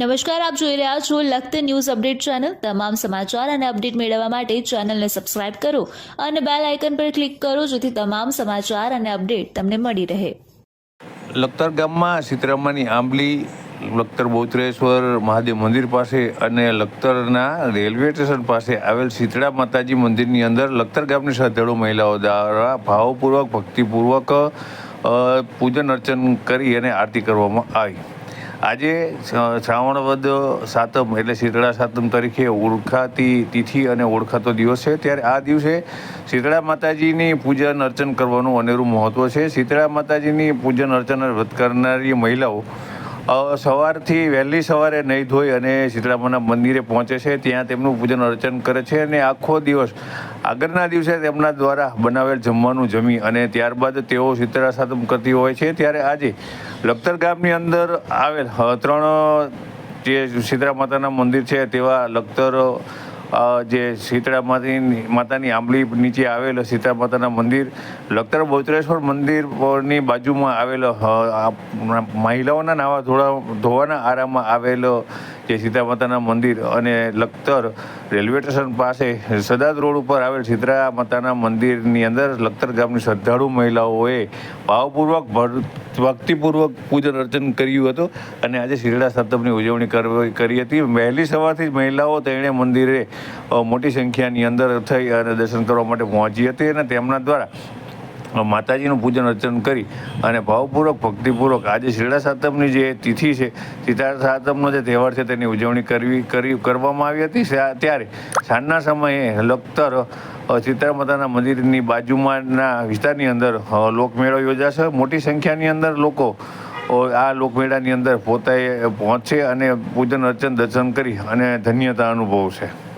નમસ્કાર, આપ જોઈ રહ્યા છો લખત ન્યૂઝ અપડેટ ચેનલ. તમામ સમાચાર અને અપડેટ મેળવવા માટે ચેનલને સબસ્ક્રાઇબ કરો અને બેલ આઇકન પર ક્લિક કરો જેથી તમામ સમાચાર અને અપડેટ તમને મળી રહે. લખતર ગામમાં સીતરામાની આંબલી, લખતર બહુચરેશ્વર મહાદેવ મંદિર પાસે અને લખતરના રેલવે સ્ટેશન પાસે આવેલ શીતળા માતાજી મંદિરની અંદર લખતર ગામની શ્રદ્ધાળુ મહિલાઓ દ્વારા ભાવપૂર્વક, ભક્તિપૂર્વક પૂજન અર્ચન કરી અને આરતી કરવામાં આવી. આજે શ્રાવણ વદ સાતમ એટલે શીતળા સાતમ તરીકે ઓળખાતી તિથિ અને ઓળખાતો દિવસ છે. ત્યારે આ દિવસે શીતળા માતાજીની પૂજન અર્ચન કરવાનું અનેરું મહત્ત્વ છે. શીતળા માતાજીની પૂજન અર્ચન વ્રત કરનારી મહિલાઓ સવારથી વહેલી સવારે નહીં ધોઈ અને શીતળામાના મંદિરે પહોંચે છે. ત્યાં તેમનું પૂજન અર્ચન કરે છે અને આખો દિવસ આગળના દિવસે તેમના દ્વારા બનાવેલ જમવાનું જમી અને ત્યારબાદ તેઓ શીતળા સાધમ કરતી હોય છે. ત્યારે આજે લખતર ગામની અંદર આવેલ ત્રણ જે શીતળા માતાના મંદિર છે તેવા લખતર જે શીતળા માતાની માતાની આંબલી નીચે આવેલ શીતળા માતાના મંદિર, લખતર બહુચરેશ્વર મંદિરની બાજુમાં આવેલો મહિલાઓના નાવા ધોળા ધોવાના આરામાં આવેલો જે સીતા માતાના મંદિર અને લખતર રેલવે સ્ટેશન પાસે સદાદ રોડ ઉપર આવેલ શીતળા માતાના મંદિરની અંદર લખતર ગામની શ્રદ્ધાળુ મહિલાઓએ ભાવપૂર્વક ભક્તિપૂર્વક પૂજન અર્ચન કર્યું હતું અને આજે શીતળા સપ્તમની ઉજવણી કરી હતી. વહેલી સવારથી જ મહિલાઓ તેણે મંદિરે મોટી સંખ્યાની અંદર થઈ અને દર્શન કરવા માટે પહોંચી હતી અને તેમના દ્વારા માતાજીનું પૂજન અર્ચન કરી અને ભાવપૂર્વક ભક્તિપૂર્વક આજે શીતળા સાતમની જે તિથિ છે શીતળા સાતમનો જે તહેવાર છે તેની ઉજવણી કરવી કરી કરવામાં આવી હતી. ત્યારે સાંજના સમયે લખતર અ, માતાના મંદિરની બાજુમાંના વિસ્તારની અંદર લોકમેળો યોજાશે. મોટી સંખ્યાની અંદર લોકો આ લોકમેળાની અંદર પોતાએ પહોંચે અને પૂજન અર્ચન દર્શન કરી અને ધન્યતા અનુભવશે.